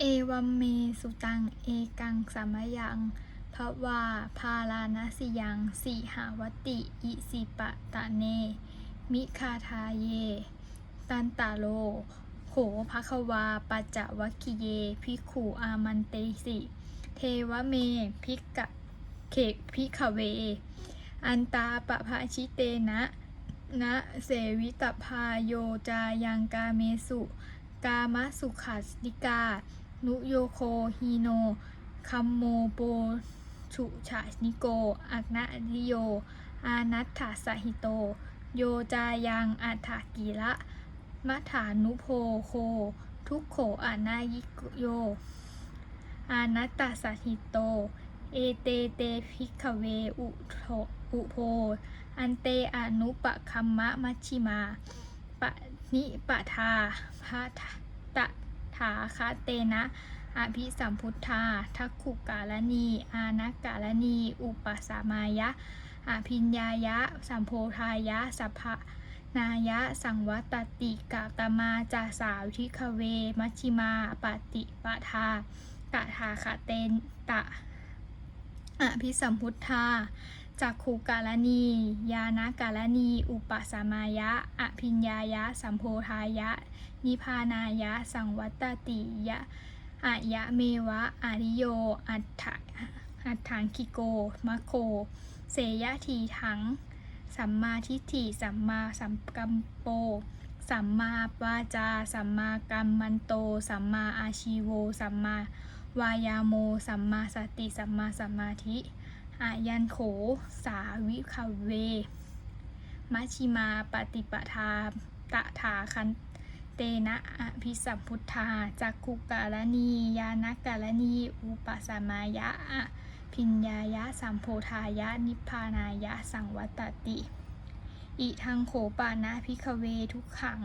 เอวัมเมสุตัง เอกังสามยังภวาพาลานาสิยังสีหาวติ อิสิปะตะเน มิคาทาเย ตันตาโลโหภควาปัจจวัคคิเย พิกขุอามันเตสิ เทวเม พิกกะเขกพิขเว อันตาปะภาชิเตนะนะเสวิตพาโยจายังกาเมสุ กามสุขัสติกา นุโยโคฮีโน คัมโมโปชุชานิโก อักนะริโย อานัตถาสหิโต โยจายังอัฏฐกิระมัฐานุโพโค ทุกโขอานายิโย อานัตตาสหิโต เอเตเตพิกเวอุโทอุโพ อันเตอนุปะคัมมะมัชิมา ปะนิปะทาพะทะตะ ถาคาเตนะอภิสัมพุทธา ทักขุกาลนีอานักกาลนีอุปสามายะอภิญญายะ สัมโพธายะ สัพพะนายะ สังวัตติกาตมาจาสาวทิคเว มัชชิมาปฏิปทากะทาคาเตนตะอภิสัมพุทธาจักขุกาลนียานากาลนีอุปสามายะ อภิญญายะ สัมโพธายะ นิพานายะ สังวัตติยะอายะเมวะอาริโย อัฏฐะอัฏฐังคิโกมะโค เสยะทีถัง สัมมาทิฏฐิ สัมมาสัมกัมโป สัมมาวาจา สัมมากัมมันโต สัมมาอาชีโว สัมมาวายาโม สัมมาสติ สัมมาสมาธิอายันโข สาวิคเว มัชิมาปฏิปทาตถาคัน เตนะอภิสัมพุทธาจักขุกาลนียานกาลนีอุปสมายะอภิญญายะสัมโพธายะ นิพพานายะสังวัตติ อิทังโขปานะพิคเวทุกขัง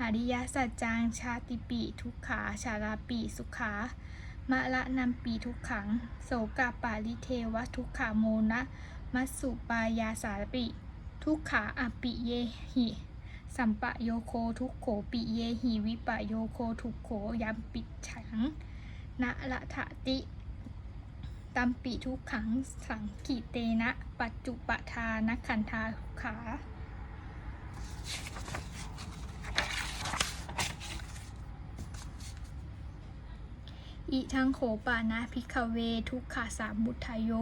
อริยสัจจังชาติปิทุกขาชาลาปิสุขามะละนัมปีทุกขัง โสกาปาลิเทวทุกขาโมนะมัสสุปายาสาปิ ทุกขาอปิเยหิ สัมปะโยโคทุกโขปิเยหิวิปะโยโคทุกโขยัมปิดฉังนะละทะติตัมปิทุกขังสังกิเตนะ ปัจจุปทานขันธาขาอิทังโขปานะพิกเวทุกขาสามุทยโย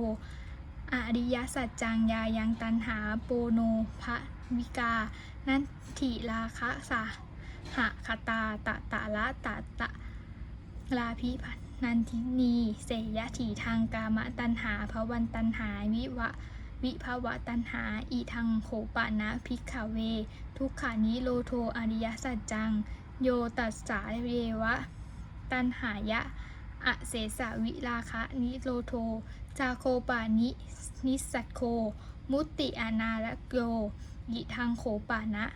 อริยสัจจังยายังตันหาโปโนภะ วิกา นันทิราคะสาหะคตาตะตะละตะตะลาภิพันันทินีเสยถีทางกามตันหาภวันตันหาวิวะวิภวะตันหาอีทังโขปานะพิกขเว ทุกขานิโรโทอริยสัจจัง โยตัสสาเรวะ ตันหายะอเสสาวิราคะนิโรโท จาโคปานิ นิสัตโค มุติอนาลโย ยิทังโขปานะ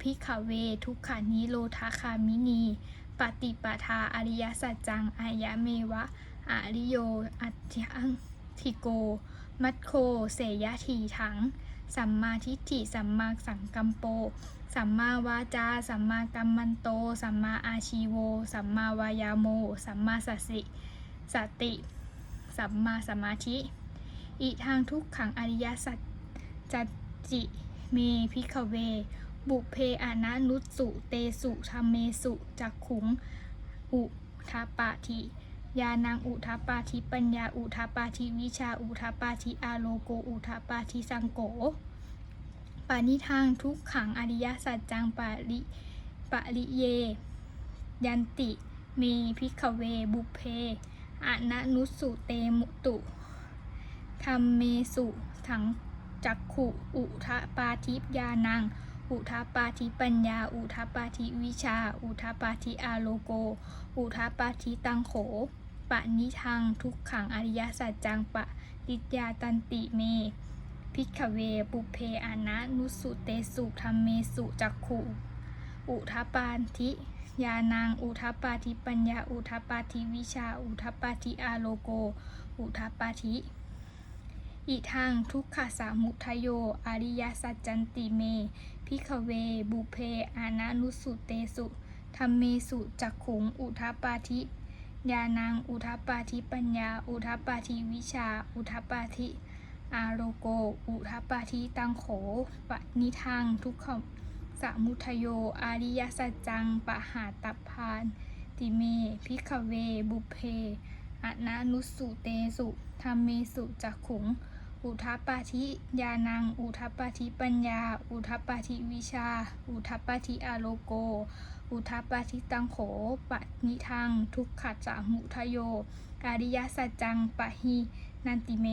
พิกขเว ทุกขานิโรธาคามินี ปฏิปทาอริยสัจจัง อายะเมวะ อริโย อัจฉัง ทิโก มัตโค เสยทีถัง สัมมาทิฏฐิ สัมมาสังกัมโป สัมมาวาจา สัมมากัมมันโต สัมมาอาชีโว สัมมาวายาโม สัมมาสัสสิสติ สัมมาสมาธิ อีทางทุกขังอริยสัจจจิ เมพิกเว บุเพอานานุสสุเตสุธรรมเมสุจักขุง อุทาปาธิยานังอุทาปาธิปัญญาอุทาปาธิวิชาอุทาปาธิอาโลโกอุทาปาธิสังโกปานิทางทุกขังอริยสัจจังปาริปาริเย ยันติเมพิกเวบุเพอานานุสสุเตมุตุธรรมเมสุถัง จักขุ อุทาปาทิยานัง อุทปาทิปัญญา อุทปาทิวิชา อุทปาทิอาโลโก อุทปาทิตังโข ปะนิทังทุกขังอริยสัจจังปะติยาตันติเม พิกเวปุเพอานะนุสุเตสุธรรมเมสุจักขุ อุทปาทิยานังอุทปาทิปัญญา อุทปาทิวิชา อุทปาทิอาโลโก อุทปาทิ อีทางทุกขสามุทโย อริยสัจจันติเม พิกเว บุเพ อานานุสุเตสุธรรมเมสุจักขุง อุทาปาทิยานัง อุทัปปาทิปัญญา อุทัปปาทิวิชา อุทัปปาทิอาโรโก อุทัปปาทิตังโขปนิทังทุกขสมุทโย อริยสัจจัง ปหาตัพพานติเม พิกเว บุเพอนานุสสุเตสุธรรมเมสุจักขุง อุทัปปาทิยานัง อุทัปปาทิปัญญา อุทัปปาทิวิชา อุทัปปาทิอาโลโก อุทัปปาทิตังโขปะนิทัง ทุกขัจจามุทโยอาริยสัจจังปะหินันติเม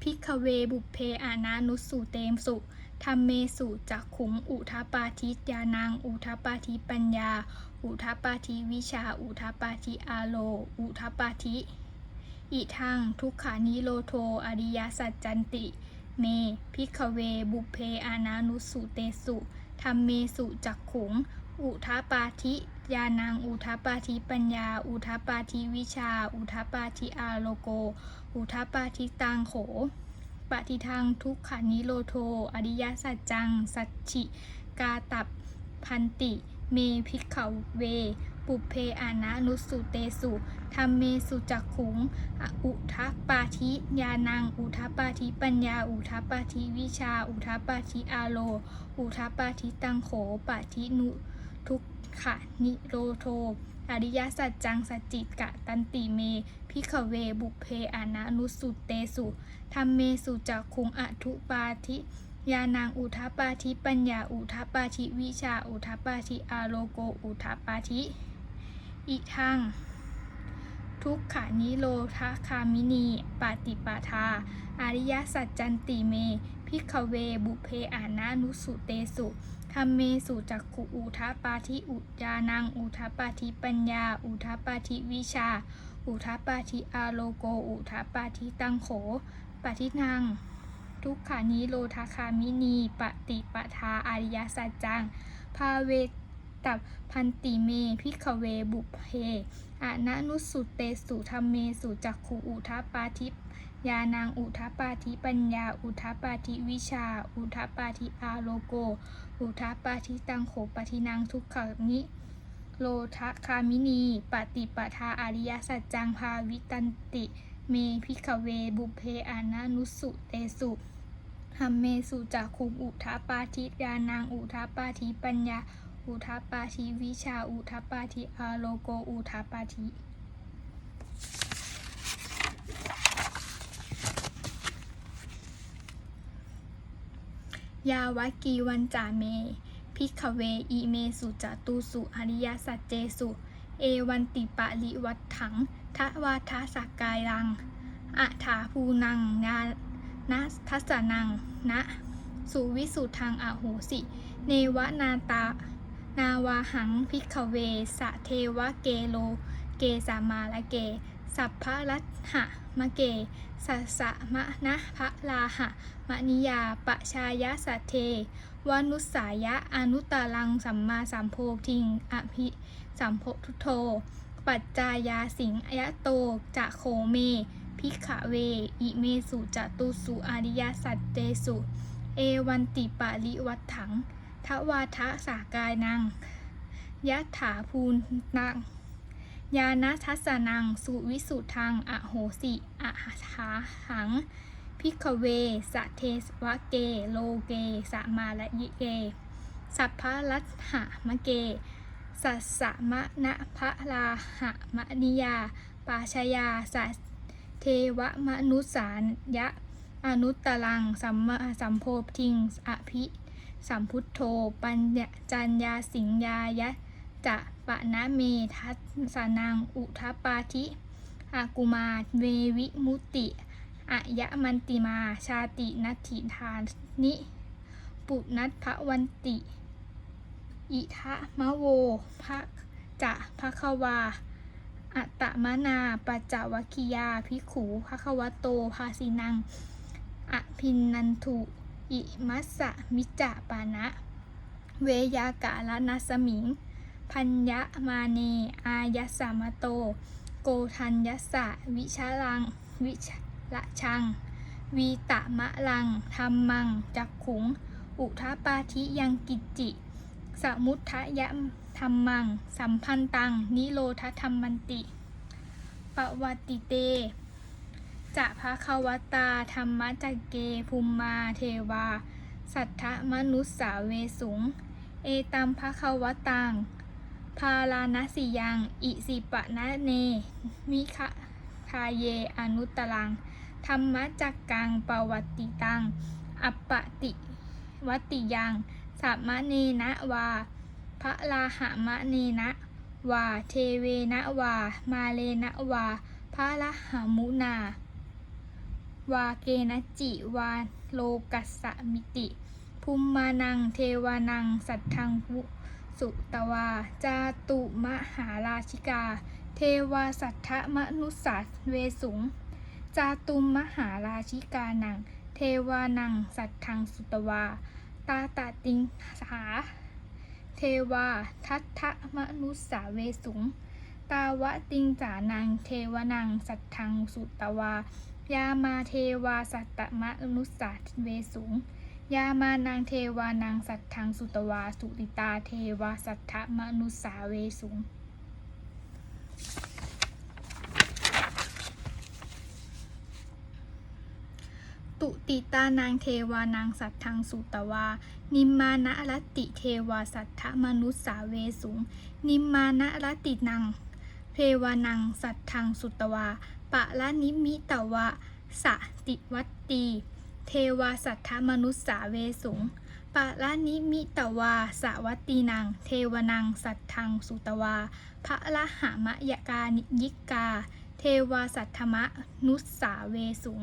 พิกเวบุเพอานานุสสุเตมสุ ธรรมเมสุจักขุงอุทปาทิยานังอุทปาทิปัญญา อุทปาทิวิชา อุทปาทิอาโล อุทปาทิอิทังทุกขานิโรโทอริยสัจจันติ เม พิกเว บุเพอานานุสุเตสุธรรมเมสุจักขุง อุทปาทิยานังอุทปาทิปัญญา อุทปาทิวิชา อุทปาทิอาโลโก อุทปาทิตังโข ฏิทังทุกขานิโรโท อริยสัจจัง สัจฉิกาตับพันติ เมพิกขเว ปุเพอานะนุสุเตสุธรรมเมสุจักขุง อุทัปปาทิยานัง อุทัปปาทิปัญญา อุทัปปาทิวิชา อุทัปปาทิอาโล อุทัปปาทิตังโขปะทินุทุกขนิโรโท อริยสัจจังสจจิกะตันติเม พิขเวบุเพอานะนุสสุเตสุธรรมเมสุจักขุงอทุปาทิยานางอุทัปาทิปัญญาอุทัปาทิวิชาอุทัปาทิอาโลโกอุทัปาทิอีทังทุกขานิโรธคามินีปาติปาทาอริยสัจจันติเม พิกเวบุเพอานานุสุเตสุ ธรรมเมสุจักขุอุทัปาทิอุยานังอุทัปาทิปัญญา อุทัปาทิวิชา อุทัปาทิอาโลโก อุทัปาทิตังโขปฏินังทุกขานิโรธคามินีปฏิปทาอริยสัจจังภาเวตับพันติเมพิกเวบุเพอานานุสุเตสุธรรมเมสุจักขุอุทัปาทิ ยานางอุทัปปาทิปัญญา อุทัปปาทิวิชา อุทัปปาทิอาโลโก อุทัปปาทิตังโขปฏินังทุกขานิโลทะคามินี ปฏิปทาอริยสัจจังภาวิตันติ เมพิกเวบุเพอานานุสุเตสุหัมเมสุจักขุมอุทัปปาทิยานางอุทัปปาทิปัญญา อุทัปปาทิวิชา อุทัปปาทิอาโลโก อุทัปปาทิ ยาวกีวันจาเม พิกเวอีเมสุจตุสุอริยสัจเจสุ เอวันติปะลิวัตถังทวาทะสักกายรังอะถาภูนังงานะทัสสนังนะสุวิสุทางอโหสิ เนวนาตานาวาหังพิกเวสะเทวะเกโล เกสามาละเก สัพพะรัตหะมะเกสัสะมะนะพะลาหะมะนิยาปะชายะสัทเทวานุสายะอนุตตรังสัมมาสัมโพธิงอภิสัมโพทุโท ปัจจายาสิงอยะโตจะโขเม พิกขเว อิเมสุจะตุสุอาริยสัจเตสุ เอวันติปาลิวัตถังทวาทะสากายนังยะถาภูนัง ยานัทัสสนัง สุวิสุทัง อโหสิอะหาหัง พิกเว สะเทสวะเก โลเก สะมาละยิเก สัพพะรัตหะมะเก สัสสะมะนะพะลาหะมะนิยา ปาชยาสัเทวมนุสานยะ อนุตตรัง สัมมาสัมโพธิง อภิ สัมพุทโธ ปัญญจัญญาสิงยายะจะ ปะนะเมทัสสนังอุทัปาทิอากุมาเววิมุติอะยะมันติมาชาตินัตถิทานนิปุนัทภวันติ อิทะมะโวภะจะภะคะวาอัตมนาปัจวัคียาภิขูภะคะวโตภาสินังอภินนันทุอิมัสสะมิจจะปานะ เวยากาลนัสมิง พัญญะมาเน อายสสามโต โกทัญยัสะ วิชลัง วิชละชัง วีตะมะลังธรรมัง จักขุง อุทาปาทิยังกิจจิ สมุทะยะธรรมัง สัมพันตัง นิโรธธรรมันติ ปวัติเต จะภะควตาธรรมจักเกภูมมาเทวา สัทธมนุสสาเวสุง เอตัมภะควตัง พาลานสิยัง อิสิปะนะเน มิคะทาเยอนุตตรัง ธรรมจักกังปวัตติตัง อัปปติวัตติยังสัมมะเนนะวาพระลาหะมะเนนะวา เทเวนะวา มาเลนะวาพระละหามุนา วาเกนะจิวาโลกัสสมิติภูมมานัง เทวานัง สัทธังวุ สุตวา จาตุมหาราชิกา เทวาสัทธมนุสสัเวสุง จาตุมมหาราชิกานัง เทวานัง สัทธังสุตวา ตาตาติงสา เทวา ทัตทะมนุสสาเวสุง ตาวะติงจานัง เทวนัง สัทธังสุตวา ยามาเทวาสัตตมนุสสาเวสุง ยามานังเทวานังสัทธังสุตวาสุติตาเทวาสัทธมนุสาเวสุงตุติตานางเทวานางสัทธังสุตวา นิมมานะรติเทวาสัทธมนุสสาเวสุง นิมมานะรตินังเทวานังสัทธังสุตวา ปะละนิมิตวะสติวัตตี เทวาสัทธมนุสสาเวสุงปะละนิมิตวาสวัตตีนังเทวนัง สัทธังสุตวาพระละหามะยกานิยิกา เทวาสัทธมนุสสาเวสุง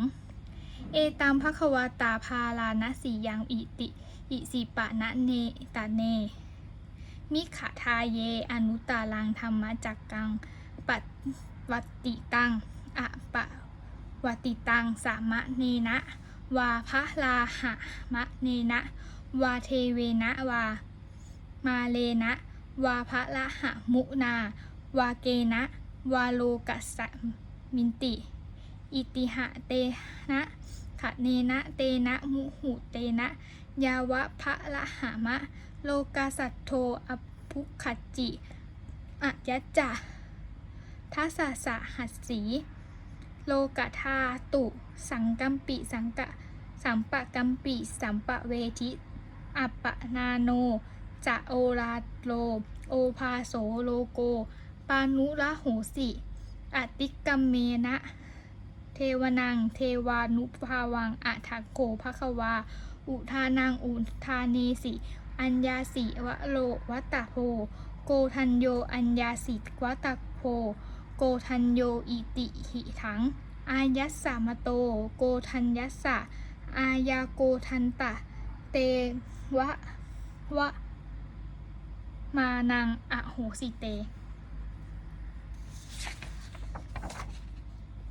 เอตัมภควาตาพาลานะสียังอิติ อิสิปะนะเนตาเน มิขะทาเย อนุตาลังธรรมจักกังปัตวัตติตังอะปะวัติตังสามะเนนะ วาพระลาหะมะเนนะ วาเทเวนะวา มาเลนะ วาพระละหะมุนา วาเกนะ วาโลกัสมินติ อิติหะเตนะขะเนนะ เตนะ มุหุเตนะ ยาวะพระละหามะ โลกาสัตโทอภุขจิอะยัจะทัสสะสะหัสสี โลกธาตุ สังกัมปิ สังกะ สัมปะกัมปิ สัมปะเวทิ อัปปะนาโน จะโอราโล โอภาโสโลโก ปานุละโหสิ อติกัมเมนะ เทวนัง เทวานุภาวัง อัทักโขภควา อุทานัง อุทาเนสิ อัญญาสิวะโลวัตตะโพโกทันโย อัญญาสิวัตตะโพ โกทันโยอิติหิถัง อายัสสามโต โกทันยัสสะ อายาโกทันตะ เตวะวะ มานังอโหสิเต